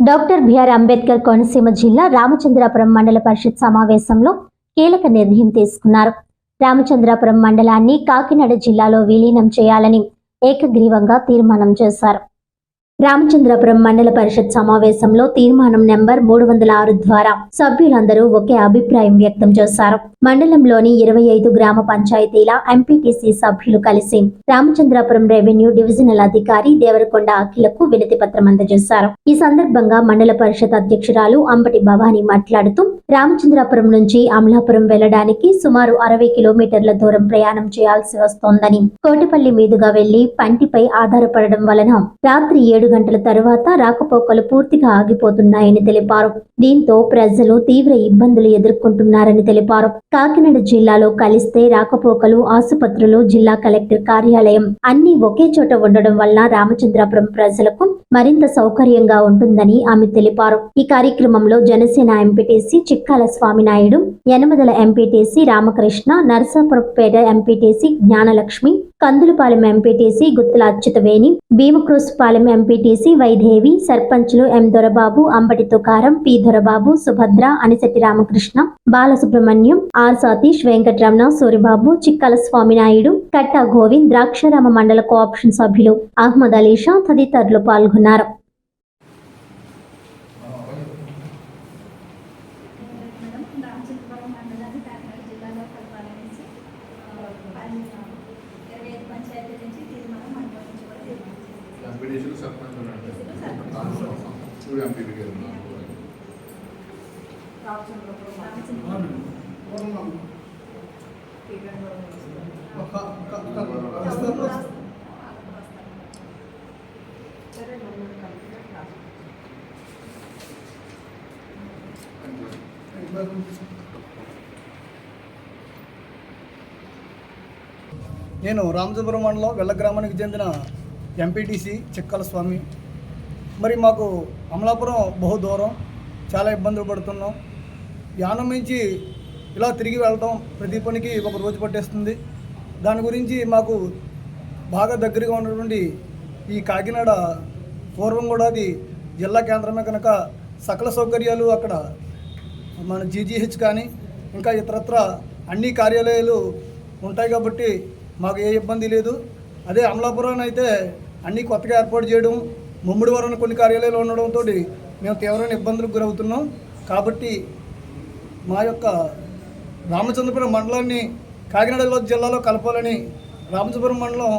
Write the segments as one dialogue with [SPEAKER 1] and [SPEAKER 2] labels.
[SPEAKER 1] Doctor BR Ambedkar Konaseema జిల్లా రామచంద్రాపురం మండల పరిషత్ సమావేశంలో కీలక నిర్ణయం తీసుకున్నారు. రామచంద్రాపురం మండలాన్ని కాకినాడ జిల్లాలో విలీనం చేయాలని ఏకగ్రీవంగా తీర్మానం చేశారు. రామచంద్రపురం మండల పరిషత్ సమావేశంలో తీర్మానం నెంబర్ మూడు వందల ఆరు ద్వారా సభ్యులందరూ ఒకే అభిప్రాయం వ్యక్తం చేశారు. మండలంలోని ఇరవై ఐదు గ్రామ పంచాయతీల ఎంపీటీసీ సభ్యులు కలిసి రామచంద్రపురం రెవెన్యూ డివిజనల్ అధికారి దేవరకొండ అఖిలకు వినతి పత్రం అందజేశారు. ఈ సందర్భంగా మండల పరిషత్ అధ్యక్షురాలు అంబటి భవానీ మాట్లాడుతూ రామచంద్రాపురం నుంచి అమలాపురం వెళ్ళడానికి సుమారు అరవై కిలోమీటర్ల దూరం ప్రయాణం చేయాల్సి వస్తోందని కోటిపల్లి మీదుగా వెళ్ళి పంటిపై ఆధారపడడం వలన రాత్రి ఏడు గంటల తరువాత రాకపోకలు పూర్తిగా ఆగిపోతున్నాయని తెలిపారు. దీంతో ప్రజలు తీవ్ర ఇబ్బందులు ఎదుర్కొంటున్నారని తెలిపారు. కాకినాడ జిల్లాలో కలిస్తే రాకపోకలు ఆసుపత్రులు జిల్లా కలెక్టర్ కార్యాలయం అన్ని ఒకే చోట ఉండడం వల్ల రామచంద్రాపురం ప్రజలకు మరింత సౌకర్యంగా ఉంటుందని ఆమె తెలిపారు. ఈ కార్యక్రమంలో Janasena MPTC Chikkala Swaminaidu Yanamadala MPTC Ramakrishna Narasapurapeta MPTC Gnanalakshmi Kandulapalem MPTC Guttula Achyutaveni Bhimakrusupalem MPTC Vaidevi సర్పంచులు M Dorababu Ambati Tukaram P Dorababu Subhadra Anisetti Ramakrishna Balasubrahmanyam R Satish Venkataramana Suribabu Chikkala Swaminaidu Katta Govind Draksharama మండల cooption సభ్యులు అహ్మద్ అలీషా తదితరులు పాల్గొన్నారు.
[SPEAKER 2] Madam Ramachandrapuram మండలాన్ని కాకినాడ జిల్లాలో కలపాలనేసి పది ఇరవై ఐదు పంచాయతీ నుంచి తీర్మానం మండలం నుంచి కూడా తీర్మానం చేసింది.
[SPEAKER 3] ఎంపీడీసీలు సర్పంచ్ అంటే
[SPEAKER 2] సర్పంచ్.
[SPEAKER 3] ఇప్పుడు ఎంపీపీ గారు
[SPEAKER 2] రామచంద్రపురం
[SPEAKER 4] నేను రామచంద్రపురం మండలం వెళ్ళ గ్రామానికి చెందిన ఎంపీటీసీ చిక్కల స్వామి. మరి మాకు అమలాపురం బహు దూరం చాలా ఇబ్బందులు పడుతున్నాం. యానం నుంచి ఇలా తిరిగి వెళ్ళటం ప్రతి పనికి ఒక రోజు పట్టేస్తుంది. దాని గురించి మాకు బాగా దగ్గరగా ఉన్నటువంటి ఈ కాకినాడ పూర్వం కూడా అది జిల్లా కేంద్రమే కనుక సకల సౌకర్యాలు అక్కడ మన జీజీహెచ్ కానీ ఇంకా ఇతరత్ర అన్ని కార్యాలయాలు ఉంటాయి కాబట్టి మాకు ఏ ఇబ్బంది లేదు. అదే అమలాపురం అయితే అన్నీ కొత్తగా ఏర్పాటు చేయడం ముమ్మిడి వరం కొన్ని కార్యాలయాలు ఉండడంతో మేము తీవ్రమైన ఇబ్బందులకు గురవుతున్నాం. కాబట్టి మా యొక్క రామచంద్రపురం మండలాన్ని కాకినాడ జిల్లాలో కలపాలని రామచంద్రపురం మండలం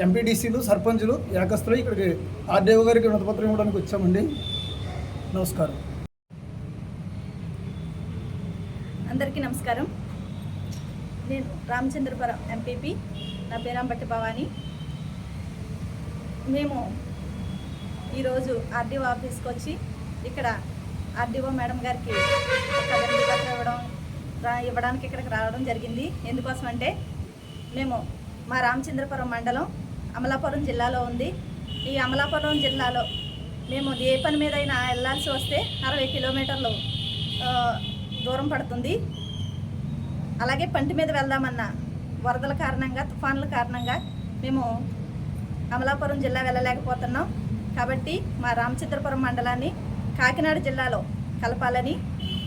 [SPEAKER 4] ఎంపీడీసీలు సర్పంచులు ఏకస్తులు ఇక్కడికి ఆర్డీఓ గారికి వినతిపత్రం ఇవ్వడానికి వచ్చామండి. నమస్కారం.
[SPEAKER 2] అందరికీ నమస్కారం. నేను రామచంద్రపురం ఎంపీపీ. నా పేరాంబట్టి భవానీ భవాని. మేము ఈరోజు ఆర్డీఓ ఆఫీస్కి వచ్చి ఇక్కడ ఆర్డీఓ మేడం గారికి ఇవ్వడం రా ఇవ్వడానికి ఇక్కడికి రావడం జరిగింది. ఎందుకోసం అంటే మేము మా రామచంద్రపురం మండలం అమలాపురం జిల్లాలో ఉంది. ఈ అమలాపురం జిల్లాలో మేము ఏ పని మీద అయినా వెళ్ళాల్సి వస్తే అరవై కిలోమీటర్లు దూరం పడుతుంది. అలాగే పంటి మీద వెళ్దామన్నా వరదల కారణంగా తుఫాన్ల కారణంగా మేము అమలాపురం జిల్లా వెళ్ళలేకపోతున్నాం. కాబట్టి మా రామచంద్రపురం మండలాన్ని కాకినాడ జిల్లాలో కలపాలని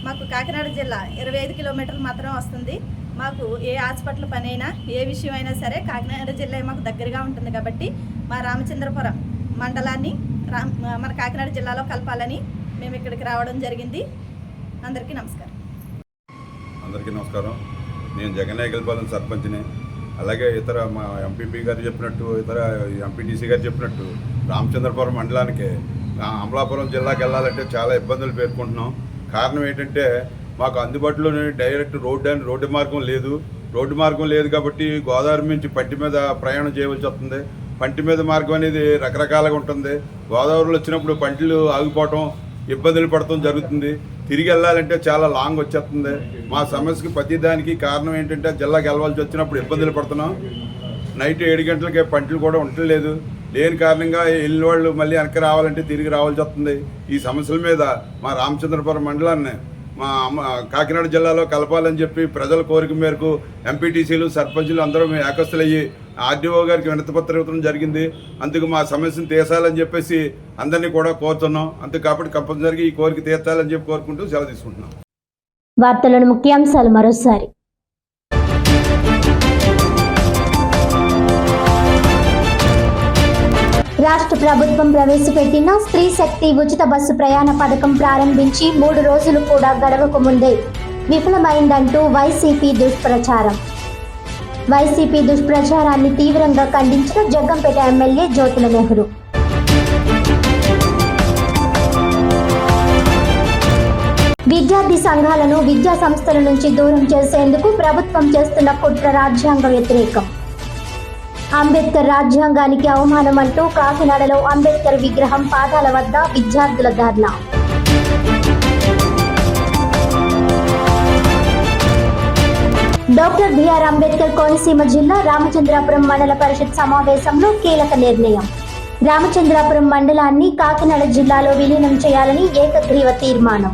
[SPEAKER 2] మాకు కాకినాడ జిల్లా ఇరవై ఐదు కిలోమీటర్లు మాత్రం వస్తుంది. మాకు ఏ హాస్పిటల్ పనైనా ఏ విషయం అయినా సరే కాకినాడ జిల్లా మాకు దగ్గరగా ఉంటుంది కాబట్టి మా రామచంద్రపురం మండలాన్ని రామ్ మన కాకినాడ జిల్లాలో కలపాలని మేము ఇక్కడికి రావడం జరిగింది. అందరికీ నమస్కారం.
[SPEAKER 5] అందరికీ నమస్కారం. నేను జగన్నాయకల్పాలెం సర్పంచ్ని. అలాగే ఇతర మా ఎంపీపీ గారు చెప్పినట్టు ఇతర ఎంపీటీసీ గారు చెప్పినట్టు రామచంద్రపురం మండలానికి అమలాపురం జిల్లాకి వెళ్ళాలంటే చాలా ఇబ్బందులు పేర్కొంటున్నాం. కారణం ఏంటంటే మాకు అందుబాటులోనే డైరెక్ట్ రోడ్డు అని రోడ్డు మార్గం లేదు. రోడ్డు మార్గం లేదు కాబట్టి గోదావరి నుంచి పంటి మీద ప్రయాణం చేయవలసి వస్తుంది. పంటి మీద మార్గం అనేది రకరకాలుగా ఉంటుంది. గోదావరిలో వచ్చినప్పుడు పంటలు ఆగిపోవటం ఇబ్బందులు పడటం జరుగుతుంది. తిరిగి వెళ్ళాలంటే చాలా లాంగ్ వచ్చేస్తుంది. మా సమస్యకి ప్రతి దానికి కారణం ఏంటంటే జిల్లాకి వెళ్ళవలసి వచ్చినప్పుడు ఇబ్బందులు పడుతున్నాం. నైట్ ఏడు గంటలకే పంటలు కూడా ఉండలేదు లేని కారణంగా వెళ్ళిన వాళ్ళు మళ్ళీ వెనక్కి రావాలంటే తిరిగి రావాల్సి వస్తుంది. ఈ సమస్యల మీద మా రామచంద్రపురం మండలాన్ని మా అమ్మ కాకినాడ జిల్లాలో కలపాలని చెప్పి ప్రజల కోరిక మేరకు ఎంపీటీసీలు సర్పంచులు అందరూ మేము ఏకస్తులయ్యి ఆర్డీఓ గారికి వినతిపత్రం ఇవ్వడం జరిగింది. అందుకు మా సమస్యను తీర్చాలని చెప్పేసి అందరినీ కూడా కోరుతున్నాం. అంతే కాబట్టి కంపల్సరీగా ఈ కోరిక తీర్చాలని చెప్పి కోరుకుంటూ సెలవు తీసుకుంటున్నాం.
[SPEAKER 1] వార్తలను ముఖ్యాంశాలు మరోసారి. రాష్ట్ర ప్రభుత్వం ప్రవేశపెట్టిన స్త్రీ శక్తి ఉచిత బస్సు ప్రయాణ పథకం ప్రారంభించి మూడు రోజులు కూడా గడవకు ముందే విఫలమైందంటూ వైసీపీ దుష్ప్రచారం. వైసీపీ దుష్ప్రచారాన్ని తీవ్రంగా ఖండించిన జగ్గంపేట ఎమ్మెల్యే జ్యోతుల నెహ్రూ. విద్యార్థి సంఘాలను విద్యా సంస్థల నుంచి దూరం చేసేందుకు ప్రభుత్వం చేస్తున్న కుట్ర రాజ్యాంగ వ్యతిరేకం. అంబేద్కర్ రాజ్యాంగానికి అవమానం అంటూ కాకినాడలో అంబేద్కర్ విగ్రహం పాదాల వద్ద విద్యార్థుల ధర్నా. డాక్టర్ బిఆర్ అంబేద్కర్ కోనసీమ జిల్లా రామచంద్రాపురం మండల పరిషత్ సమావేశంలో కీలక నిర్ణయం. రామచంద్రాపురం మండలాన్ని కాకినాడ జిల్లాలో విలీనం చేయాలని ఏకగ్రీవ తీర్మానం.